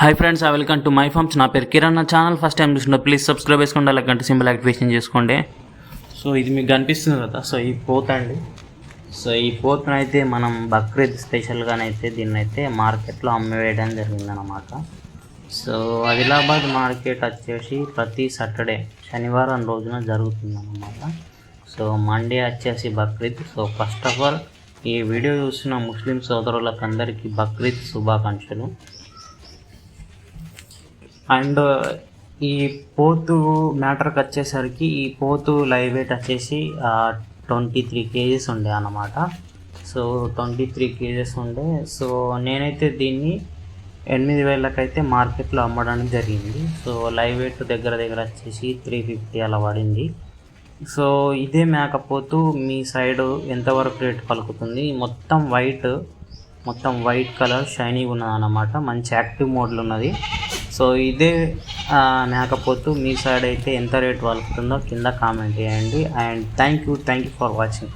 Hi friends welcome to my farms నా పేరు కిరణ్. నా ఛానల్ ఫస్ట్ టైం చూసిన ప్లీజ్ సబ్స్క్రైబ్ చేసుకోండి అలా గంట సింబల్ యాక్టివేషన్ చేసుకోండి. సో ఇది మీకు కనిపిస్తుంది కదా? సో ఈ పోత అండి. సో ఈ పోతను అయితే మనం బక్రీద్ స్పెషల్గానైతే దీన్ని అయితే మార్కెట్లో అమ్మివేయడం జరిగిందనమాట సో ఆదిలాబాద్ మార్కెట్ వచ్చేసి ప్రతి సాటర్డే శనివారం రోజున జరుగుతుందన్నమాట. సో మండే వచ్చేసి Bakrid. So first of all ఈ వీడియో చూసిన ముస్లిం సోదరులకు అందరికీ బక్రీద్ శుభాకాంక్షలు. అండ్ ఈ పోతు మ్యాటర్కి వచ్చేసరికి ఈ పోతు లైవ్ వెయిట్ వచ్చేసి ట్వంటీ త్రీ కేజెస్ ఉండే అన్నమాట. సో ట్వంటీ త్రీ కేజెస్ ఉండే. సో నేనైతే దీన్ని ఎనిమిది వేలకైతే మార్కెట్లో అమ్మడానికి జరిగింది. సో లైవ్ వెయిట్ దగ్గర దగ్గర వచ్చేసి త్రీ ఫిఫ్టీ అలా పడింది. సో ఇదే మేకపోతు మీ సైడ్ ఎంతవరకు రేట్ పలుకుతుంది? మొత్తం వైట్ మొత్తం వైట్ కలర్ షైనింగ్ ఉన్నది అన్నమాట మంచి యాక్టివ్ మోడ్లో ఉన్నది. సో ఇదే నేకపోతూ మేకపోతు మీ సైడ్ అయితే ఎంత రేట్ పలుకుతుందో కింద కామెంట్ చేయండి. And thank you thank you for watching.